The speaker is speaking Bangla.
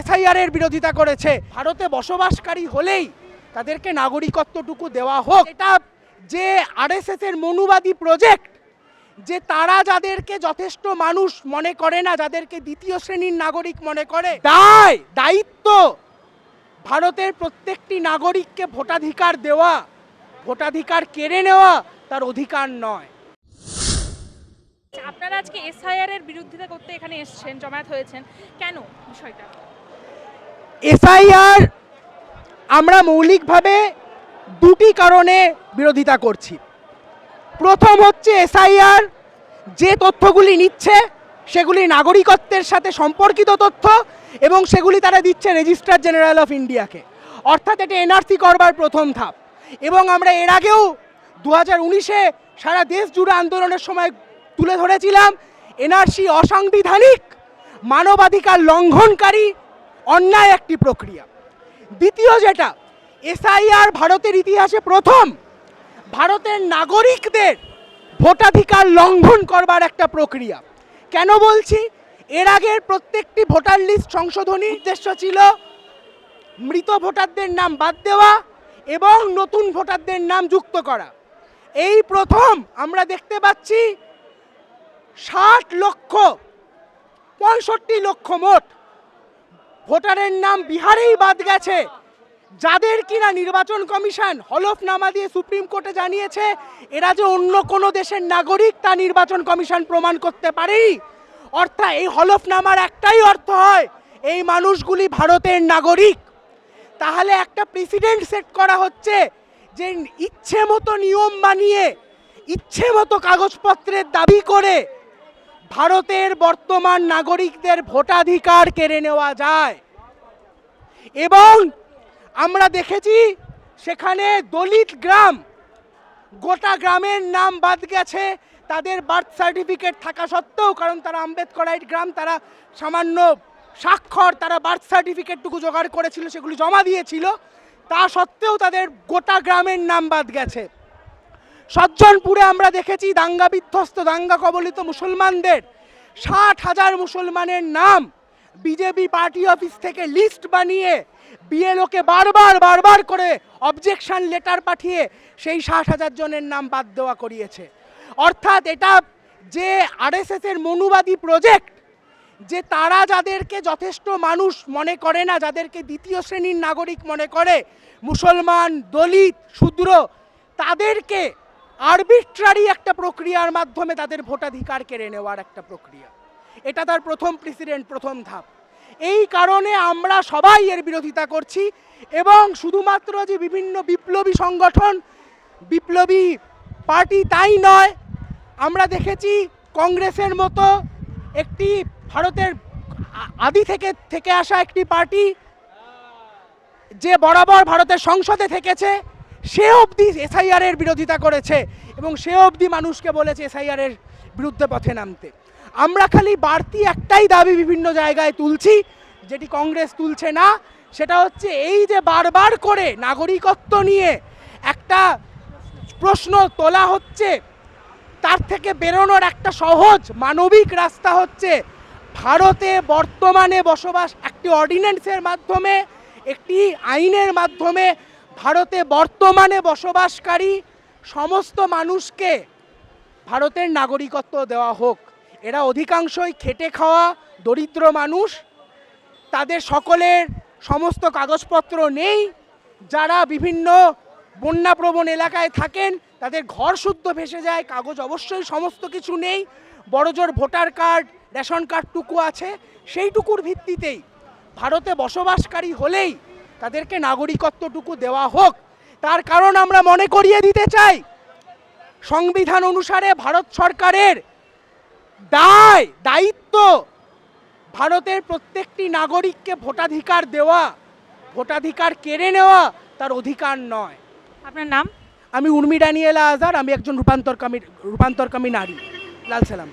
এসআইআর এর বিরোধিতা করেছে। ভারতে বসবাসকারী হলেই তাদেরকে নাগরিকত্বটুকু দেওয়া হোক। এটা যে আরএসএস এর মনুবাদী প্রজেক্ট যে তারা যাদেরকে যথেষ্ট মানুষ মনে করে না যাদেরকে দ্বিতীয় শ্রেণির নাগরিক মনে করে দায় দায়িত্ব ভারতের প্রত্যেকটি নাগরিককে ভোটাধিকার দেওয়া ভোটাধিকার কেড়ে নেওয়া তার অধিকার নয়। আচ্ছা, আপনারা আজকে এসআইআর এর বিরোধিতা করতে এখানে এসেছেন জমায়েত হয়েছেন। কেন বিষয়টা? এসআইআর আমরা মৌলিকভাবে দুটি কারণে বিরোধিতা করছি। প্রথম হচ্ছে এসআইআর, যে তথ্যগুলি নিচ্ছে সেগুলি নাগরিকত্বের সাথে সম্পর্কিত তথ্য এবং সেগুলি তারা দিচ্ছে রেজিস্ট্রার জেনারেল অফ ইন্ডিয়াকে অর্থাৎ এটা এনআরসি করবার প্রথম ধাপ। এবং আমরা এর আগেও দু হাজার উনিশে সারা দেশ জুড়ে আন্দোলনের সময় তুলে ধরেছিলাম, এনআরসি অসাংবিধানিক, মানবাধিকার লঙ্ঘনকারী অন্যায় একটি প্রক্রিয়া। দ্বিতীয় যেটা, এসআইআর ভারতের ইতিহাসে প্রথম। ভারতের নাগরিকদের ভোটাধিকার লঙ্ঘন করবার একটা প্রক্রিয়া। কেন বলছি? এর আগের প্রত্যেকটি ভোটার লিস্ট সংশোধনী উদ্দেশ্য ছিল মৃত ভোটারদের নাম বাদ দেওয়া এবং নতুন ভোটারদের নাম যুক্ত করা। এই প্রথম আমরা দেখতে পাচ্ছি ষাট লক্ষ, পঁয়ষট্টি লক্ষ মোট ভোটারের নাম বিহারেই বাদ গেছে। যাদের কিনা নির্বাচন কমিশন হলফনামা দিয়ে সুপ্রিম কোর্টে জানিয়েছে, এরা যে অন্য কোনো দেশের নাগরিক তা নির্বাচন কমিশন প্রমাণ করতে পারেই। অর্থাৎ এই হলফনামার একটাই অর্থ হয়, এই মানুষগুলি ভারতের নাগরিক। তাহলে একটা প্রেসিডেন্ট সেট করা হচ্ছে যে ইচ্ছে মতো নিয়ম বানিয়ে, ইচ্ছে মতো কাগজপত্রের দাবি করে ভারতের বর্তমান নাগরিকদের ভোটাধিকার কেড়ে নেওয়া যায়। এবং আমরা দেখেছি সেখানে দলিত গ্রাম, গোটা গ্রামের নাম বাদ গেছে। তাদের বার্থ সার্টিফিকেট থাকা সত্ত্বেও, কারণ তারা আম্বেদকরাইট গ্রাম, তারা সামান্য স্বাক্ষর, তারা বার্থ সার্টিফিকেটটুকু জোগাড় করেছিল, সেগুলি জমা দিয়েছিল। তা সত্ত্বেও তাদের গোটা গ্রামের নাম বাদ গেছে। সজ্জনপুরে আমরা দেখেছি দাঙ্গা বিধ্বস্ত, দাঙ্গা কবলিত মুসলমানদের। ষাট হাজার মুসলমানের নাম বিজেপি পার্টি অফিস থেকে লিস্ট বানিয়ে বিএলওকে বারবার বারবার করে অবজেকশন লেটার পাঠিয়ে সেই ষাট হাজার জনের নাম বাদ দেওয়া করিয়েছে। অর্থাৎ এটা যে আরএসএস এর মনুবাদী প্রজেক্ট যে তারা যাদেরকে যথেষ্ট মানুষ মনে করে না, যাদেরকে দ্বিতীয় শ্রেণির নাগরিক মনে করে, মুসলমান, দলিত শূদ্র তাদেরকে আরবিট্রারি একটা প্রক্রিয়ার মাধ্যমে তাদের ভোটাধিকার কেড়ে নেওয়ার একটা প্রক্রিয়া। এটা তার প্রথম প্রেসিডেন্ট প্রথম ধাপ। এই কারণে আমরা সবাই এর বিরোধিতা করছি এবং শুধুমাত্র যে বিভিন্ন বিপ্লবী সংগঠন, বিপ্লবী পার্টি তাই নয়, আমরা দেখেছি কংগ্রেসের মতো একটি ভারতের আদি থেকে থেকে আসা একটি পার্টি, যে বরাবর ভারতের সংসদে থেকেছে সে অবধি এসআইআর এর বিরোধিতা করেছে এবং সে অবধি মানুষকে বলেছে এসআইআর এর বিরুদ্ধে পথে নামতে। আমরা খালি বাড়তি একটাই দাবি বিভিন্ন জায়গায় তুলছি, যেটি কংগ্রেস তুলছে না, সেটা হচ্ছে এই যে বারবার করে নাগরিকত্ব নিয়ে একটা প্রশ্ন তোলা হচ্ছে, তার থেকে বেরোনোর একটা সহজ মানবিক রাস্তা হচ্ছে ভারতে বর্তমানে বসবাস একটি অর্ডিন্যান্সের মাধ্যমে, একটি আইনের মাধ্যমে ভারতে বর্তমানে বসবাসকারী সমস্ত মানুষকে ভারতের নাগরিকত্ব দেওয়া হোক। এরা অধিকাংশই খেটে খাওয়া দরিদ্র মানুষ। তাদের সকলের সমস্ত কাগজপত্র নেই। যারা বিভিন্ন বন্যাপ্রবণ এলাকায় থাকেন, তাদের ঘর শুদ্ধ ভেসে যায়, কাগজ অবশ্যই সমস্ত কিছু নেই। বড়জোর ভোটার কার্ড, রেশন কার্ডটুকু আছে। সেইটুকুর ভিত্তিতেই ভারতে বসবাসকারী হলেই তাদেরকে নাগরিকত্বটুকু দেওয়া হোক তার কারণ আমরা মনে করিয়ে দিতে চাই সংবিধান অনুসারে ভারত সরকারের দায় দায়িত্ব ভারতের প্রত্যেকটি নাগরিককে ভোটাধিকার দেওয়া ভোটাধিকার কেড়ে নেওয়া তার অধিকার নয়। আপনার নাম? আমি উর্মি ডানিয়েলা আজার আমি একজন রূপান্তরকামী রূপান্তরকামী নারী। লাল সালাম।